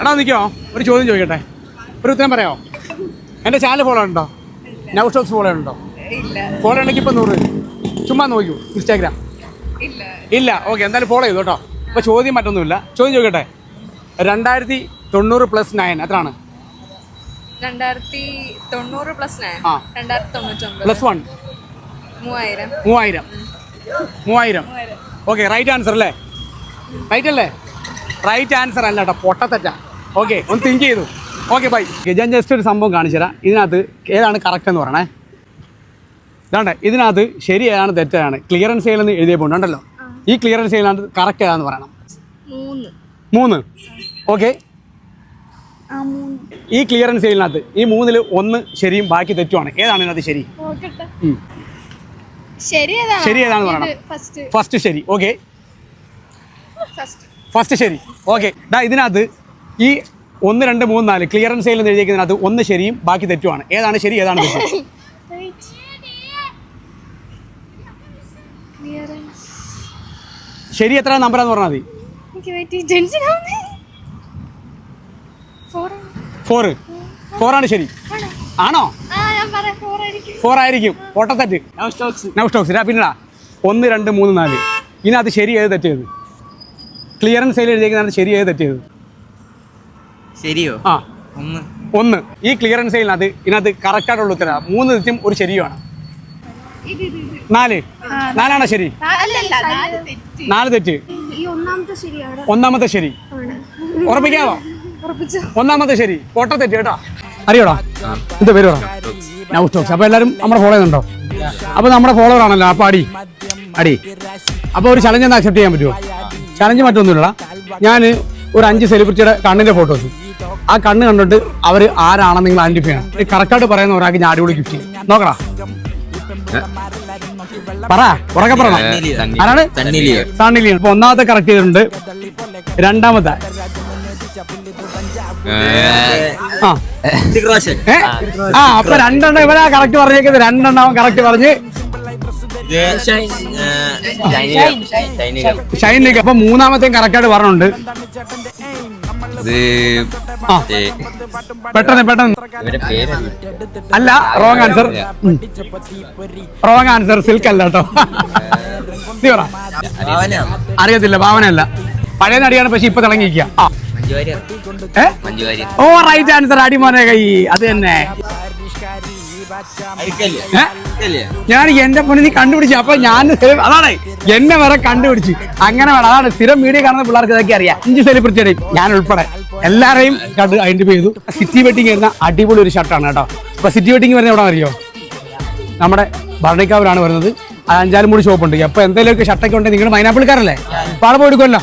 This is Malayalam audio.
എടാ നിൽക്കോ ഒരു ചോദ്യം ചോദിക്കട്ടെ? ഒരു ഉത്തരം പറയാമോ? എന്റെ ചാനൽ ഫോളോ ഉണ്ടോ? നൗ സ്റ്റോക്സ് ഫോളോ ഉണ്ടോ? ഫോളോ ഉണ്ടെങ്കിൽ ഇപ്പം നൂറ്. ചുമ്മാ നോക്കൂ ഇൻസ്റ്റാഗ്രാം ഇല്ല. ഓക്കെ എന്തായാലും ഫോളോ ചെയ്തു കേട്ടോ. അപ്പോൾ ചോദ്യം മറ്റൊന്നുമില്ല. ചോദ്യം ചോദിക്കട്ടെ? രണ്ടായിരത്തി തൊണ്ണൂറ് പ്ലസ് നയൻ എത്രയാണ്? രണ്ടായിരത്തി തൊണ്ണൂറ് പ്ലസ് നയൻ ആ. രണ്ടായിരത്തി തൊണ്ണൂറ്റൊമ്പത്. പ്ലസ് വൺ മൂവായിരം. മൂവായിരം. മൂവായിരം. ഓക്കെ റൈറ്റ് ആൻസർ അല്ലേ? റൈറ്റ് അല്ലേ? റൈറ്റ് ആൻസർ അല്ല കേട്ടോ പൊട്ടത്തറ്റ. ഓക്കെ ഒന്ന് തിങ്ക് ചെയ്തു. ഓക്കെ ബൈ ഞാൻ ജസ്റ്റ് ഒരു സംഭവം കാണിച്ചു തരാം. ഇതിനകത്ത് ഏതാണ് കറക്റ്റ് എന്ന് പറയണേ? ഇതാണ്ട് ഇതിനകത്ത് ശരി ഏതാണ് തെറ്റാണ് ക്ലിയറൻസ് സെയിലെന്ന് എഴുതിയ ഉണ്ടല്ലോ. ഈ ക്ലിയറൻസ് സെയിലാണ് കറക്റ്റ് ഏതാന്ന് പറയണം. മൂന്ന്. ഓക്കെ ഈ ക്ലിയറൻസ് സെയിലിനകത്ത് ഈ മൂന്നിൽ ഒന്ന് ശരിയും ബാക്കി തെറ്റുമാണ്. ഏതാണ് ഇതിനകത്ത് ശരി? ശരി ഏതാണ് പറയണം. ഫസ്റ്റ് ഫസ്റ്റ് ശരി. ഓക്കെ ഫസ്റ്റ് ശരി. ഓക്കെ. ഡാ ഇതിനകത്ത് ഈ ഒന്ന് രണ്ട് മൂന്ന് നാല് ക്ലിയറൻസ് സെയിൽ എന്ന് എഴുതിയിരിക്കുന്നതിനകത്ത് ഒന്ന് ശരിയും ബാക്കി തെറ്റുമാണ്. ഏതാണ് ശരി ഏതാണ് തെറ്റ്? ശരി എത്ര നമ്പറാന്ന് പറഞ്ഞാൽ മതി. ആവുന്നേ. ഫോർ ആണ്. ഫോറാണ് ശരി. ആണോ? ആ ഞാൻ പറയാം. ഫോർ ആയിരിക്കും. ഫോർ ആയിരിക്കും. പൊട്ടത്തെറ്റ് നൗ സ്റ്റോക്സ് നൗ സ്റ്റോക്സ് പിന്നെടാ. ഒന്ന് രണ്ട് മൂന്ന് നാല്. ഇതിനകത്ത് ശരി ഏത് തെറ്റിയത് ക്ലിയറൻസ് സെയിൽ എഴുതിയിരിക്കുന്നത് ശരിയായി തെറ്റിയത് ശരിയോ? ആ. ഒന്ന്. ഒന്ന്. ഈ ക്ലിയറൻസ് സെയിലിനകത്ത് ഇതിനകത്ത് കറക്റ്റായിട്ടുള്ള ഉത്തരം മൂന്ന് തെറ്റും ഒരു ശരിയുമാണ് നാല്. നാലാണോ ശരി? അല്ലല്ല നാല് തെറ്റ്. ഈ ഒന്നാമത്തെ ശരിയാണ്. ഒന്നാമത്തെ ശരി. ഉറപ്പിക്കാവോ? ഒന്നാമത്തെ ശരി. കോട്ട തെറ്റ് കേട്ടോ. അറിയോടാ? എന്താ പേര് നൗ സ്റ്റോക്സ്. അപ്പോൾ എല്ലാവരും നമ്മുടെ ഫോളോ ചെയ്യുന്നുണ്ടോ അപ്പോൾ നമ്മുടെ ഫോളോവർ ആണല്ലോ. അപ്പോൾ അടി. അടി. അപ്പോൾ ഒരു ചലഞ്ച് ഒന്ന് അക്സെപ്റ്റ് ചെയ്യാൻ പറ്റുമോ ചലഞ്ച് മറ്റൊന്നുമില്ല ഞാൻ ഒരു അഞ്ച് സെലിബ്രിറ്റിയുടെ കണ്ണിന്റെ ഫോട്ടോസ് ആ കണ്ണ് കണ്ടിട്ട് അവർ ആരാണെന്ന് നിങ്ങൾ ഐഡന്റിഫൈ ചെയ്യണം. കറക്റ്റായിട്ട് പറയുന്ന ഒരാൾക്ക് ഞാൻ അടിപൊളി ഗിഫ്റ്റ് നോക്കടാ. പറ ഉറക്കെ പറയണം. ആരാണ്? തണ്ണിലിയോ ഇപ്പൊ ഒന്നാമത്തെ കറക്റ്റ് ചെയ്തിട്ടുണ്ട്. രണ്ടാമത്തെ? ആ. അപ്പൊ രണ്ടെണ്ണം ഇവരാ കറക്റ്റ് പറഞ്ഞേക്കുന്നത്. രണ്ടെണ്ണം കറക്റ്റ് പറഞ്ഞ് ഷൈനിലേക്ക് അപ്പൊ മൂന്നാമത്തെ കറക്റ്റായിട്ട് പറഞ്ഞുണ്ട്. പെട്ടെന്ന് പെട്ടെന്ന്. അല്ല wrong answer wrong answer silk അല്ല കേട്ടോ. അറിയത്തില്ല. ഭാവനയല്ല. പഴയ നടിയാണ് പക്ഷെ ഇപ്പൊ തിളങ്ങിയിരിക്കുക ഓ റൈറ്റ് ആൻസർ അടിമോനെ കൈ. അത് തന്നെ? ഞാൻ എന്റെ പൊണ്ണി നീ കണ്ടുപിടിച്ചു. അപ്പൊ ഞാൻ അതാണ് എന്നെ വരെ കണ്ടുപിടിച്ചു. അങ്ങനെ വേണം അതാണ് സ്ഥിരം വീഡിയോ കാണുന്ന പിള്ളേർക്ക് ഇതൊക്കെ അറിയാം. അഞ്ച് സെലിബ്രിറ്റിയുടെയും ഞാൻ ഉൾപ്പെടെ. എല്ലാരെയും കണ്ട് ഐഡന്റിഫൈ ചെയ്തു. സിറ്റി വെട്ടിങ് വരുന്ന അടിപൊളി ഒരു ഷർട്ടാണ് കേട്ടോ. അപ്പൊ സിറ്റി വെട്ടിങ് വരുന്ന എവിടെ അറിയോ? നമ്മുടെ ഭരണിക്കാവിലാണ് വരുന്നത്. അത് അഞ്ചാലും മൂടി ഷോപ്പ് ഉണ്ട്. അപ്പൊ എന്തെങ്കിലുമൊക്കെ ഷർട്ടൊക്കെ ഉണ്ടെങ്കിൽ നിങ്ങൾ മൈനാപ്പിൾക്കാരല്ലേ പാടെ പോയി എടുക്കുമല്ലോ?